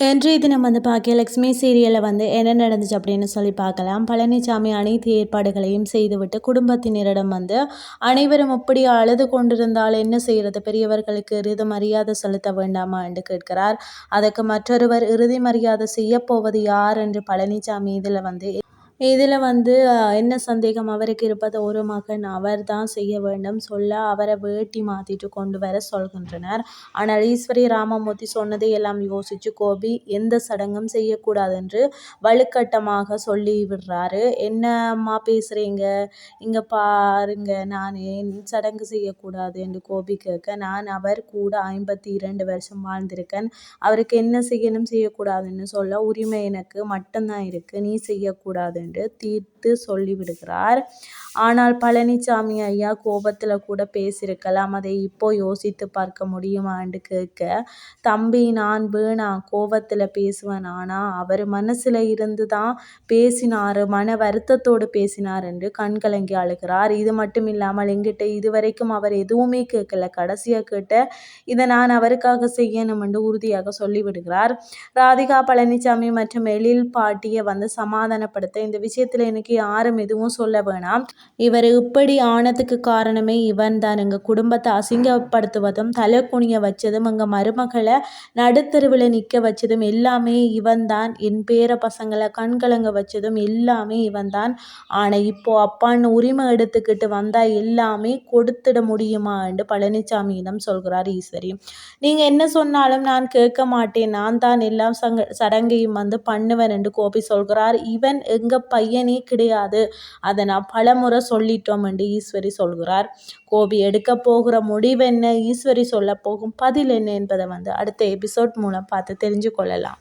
இன்றைய தினம் வந்து பார்க்க சீரியலில் வந்து என்ன நடந்துச்சு அப்படின்னு சொல்லி பார்க்கலாம். பழனிசாமி அனைத்து ஏற்பாடுகளையும் செய்துவிட்டு குடும்பத்தினரிடம் வந்து அனைவரும் இப்படி அழுது கொண்டிருந்தால் என்ன செய்கிறது பெரியவர்களுக்கு இறுதி மரியாதை செலுத்த வேண்டாமா என்று கேட்கிறார். அதற்கு மற்றொருவர் இறுதி மரியாதை செய்யப்போவது யார் என்று பழனிசாமி இதில் வந்து இதில் வந்து என்ன சந்தேகம்? அவருக்கு இருப்பது ஒரு மகன் அவர் தான் செய்ய வேண்டும் சொல்ல அவரை வேட்டி மாற்றிட்டு கொண்டு வர சொல்கின்றனர். ஆனால் ஈஸ்வரி ராமமூர்த்தி சொன்னதை எல்லாம் யோசித்து கோபி எந்த சடங்கும் செய்யக்கூடாது என்று வலுக்கட்டமாக சொல்லி விடுறாரு. என்னம்மா பேசுகிறீங்க இங்கே பாருங்க நான் என் சடங்கு செய்யக்கூடாது? என்று கோபி கேட்க நான் அவர் கூட ஐம்பத்தி இரண்டு வருஷம் வாழ்ந்திருக்கேன். அவருக்கு என்ன செய்யணும்? செய்யக்கூடாதுன்னு சொல்ல உரிமை எனக்கு மட்டும்தான் இருக்குது நீ செய்யக்கூடாது என்று தீர்த்து சொல்லிவிடுகிறார். ஆனால் பழனிசாமி ஐயா கோபத்தில் கூட பேசியிருக்கலாம். அதை இப்போ யோசித்து பார்க்க முடியுமா? என்று கேட்க தம்பி நான் வேணா கோபத்தில் பேசுவேன் ஆனால் அவர் மனசில் இருந்து தான் பேசினார் மன வருத்தத்தோடு பேசினார் என்று கண்கலங்கி அழுகிறார். இது மட்டும் இல்லாமல் எங்கிட்ட இதுவரைக்கும் அவர் எதுவுமே கேட்கல. கடைசியாக கேட்ட இதை நான் அவருக்காக செய்யணும் என்று உறுதியாக சொல்லிவிடுகிறார். ராதிகா பழனிசாமி மற்றும் எழில் பாட்டியை வந்து சமாதானப்படுத்த இந்த விஷயத்தில் எனக்கு யாரும் எதுவும் சொல்ல வேணாம். இவர் இப்படி ஆனதுக்கு காரணமே இவன் தான் எங்கள் குடும்பத்தை அசிங்கப்படுத்துவதும் தலை குனிய வச்சதும் எங்கள் மருமகளை நடுத்தருவில் நிற்க வச்சதும் எல்லாமே இவன் தான் என் பேர பசங்களை கண்கலங்க வச்சதும் எல்லாமே இவன் தான் ஆனால் இப்போது அப்பான்னு உரிமை எடுத்துக்கிட்டு வந்தால் எல்லாமே கொடுத்துட முடியுமா என்று பழனிசாமியிடம் சொல்கிறார் ஈஸ்வரி. நீங்கள் என்ன சொன்னாலும் நான் கேட்க மாட்டேன். நான் தான் எல்லாம் சங்க சடங்கையும் வந்து பண்ணுவேன் என்று கோபி சொல்கிறார். இவன் எங்கள் பையனே கிடையாது. அதை நான் பலமுறை சொல்லிட்டோம் என்று ஈஸ்வரி சொல்கிறார். கோபி எடுக்க போகிற முடிவு என்ன ஈஸ்வரி சொல்ல போகும் பதில் என்ன என்பதை வந்து அடுத்த எபிசோட் மூலம் பார்த்து தெரிஞ்சு கொள்ளலாம்.